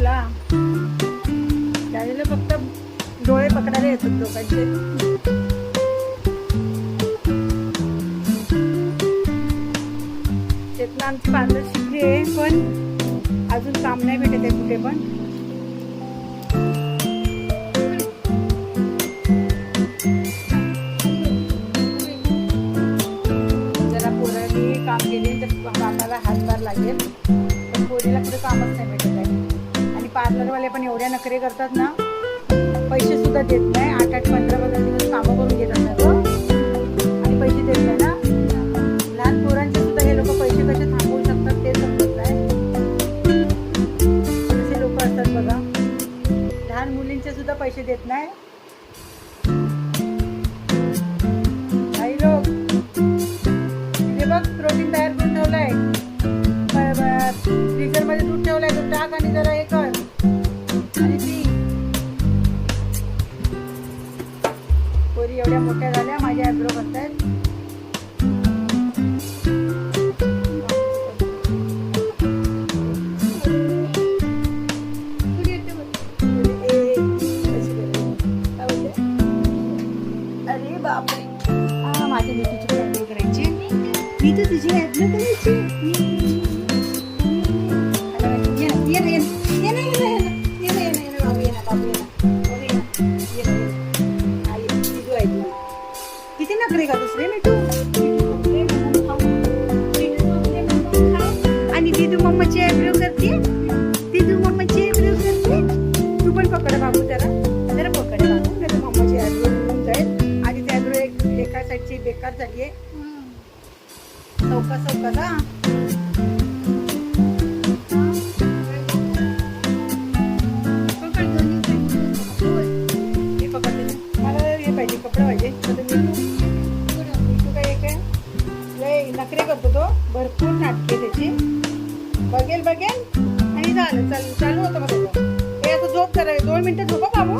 तुला. त्यावेळेला फक्त डोळे पकडायला येतात लोकांचे त्यातनं आमची पार्लर शिकली आहे पण अजून काम नाही भेटत आहे कुठे पण. जरा पोरांनी काम केले तर कामाला हातभार लागेल. पण पोरीला कुठे कामच नाही भेटत आहे. पार्लरवाले पण एवढ्या नखरे करतात ना पैसे सुद्धा देत नाही. आठ आठ पंधरा पंधरा दिवस कामं करून घेतात ना आणि पैसे देत नाही ना. लहान पोरांचे सुद्धा हे लोक पैसे कसे थांबवू शकतात ते समजत नाही. असे लोक असतात बघा. लहान मुलींचे सुद्धा पैसे देत नाही. बघ प्रोटीन तयार करून ठेवलंय. फ्रीजरमध्ये दूध ठेवलंय. तो टाक आणि जरा एक साईडची झालीये. झाली आहे चौका हे पकडते मला हे पाहिजे कपडे पाहिजे. मिठू काय काय लय नखरे करतो तो. भरपूर नाटके त्याची. बघेल बघेल. आणि झालं चालू चालू होतं मग हे आता झोप जरा दोन मिनिटं झोपा बाबू.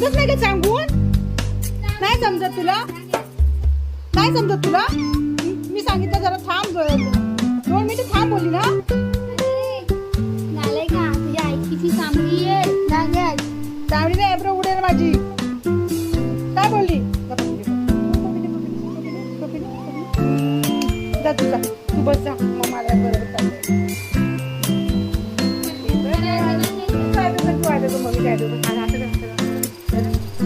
समजत नाही का सांगून नाही समजत तुला नाही समजत तुला मी सांगितलं जरा थांब. दोन मिनिटं थांब बोलली ना झालंय का तुझ्या ऐकीची चांगली आहे लागेल चांगली नाही एब्रो उडेल माझी काय बोलली जा. जा तू बस जा मग मला बरोबर चाललंय. काय?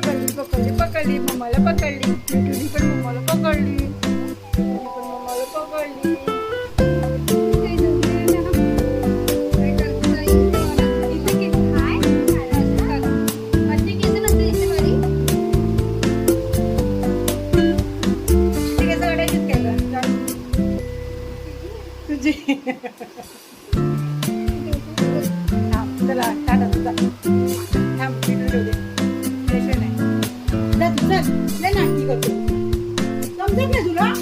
पकडली पकडली पकडली. मम्माला पकडली. टिटुली पण मम्माला पकडली. टिटुली पण मम्माला पकडली. चला टाटा तुझा थांब समजत नाही ना की करतो समजत नाही तुला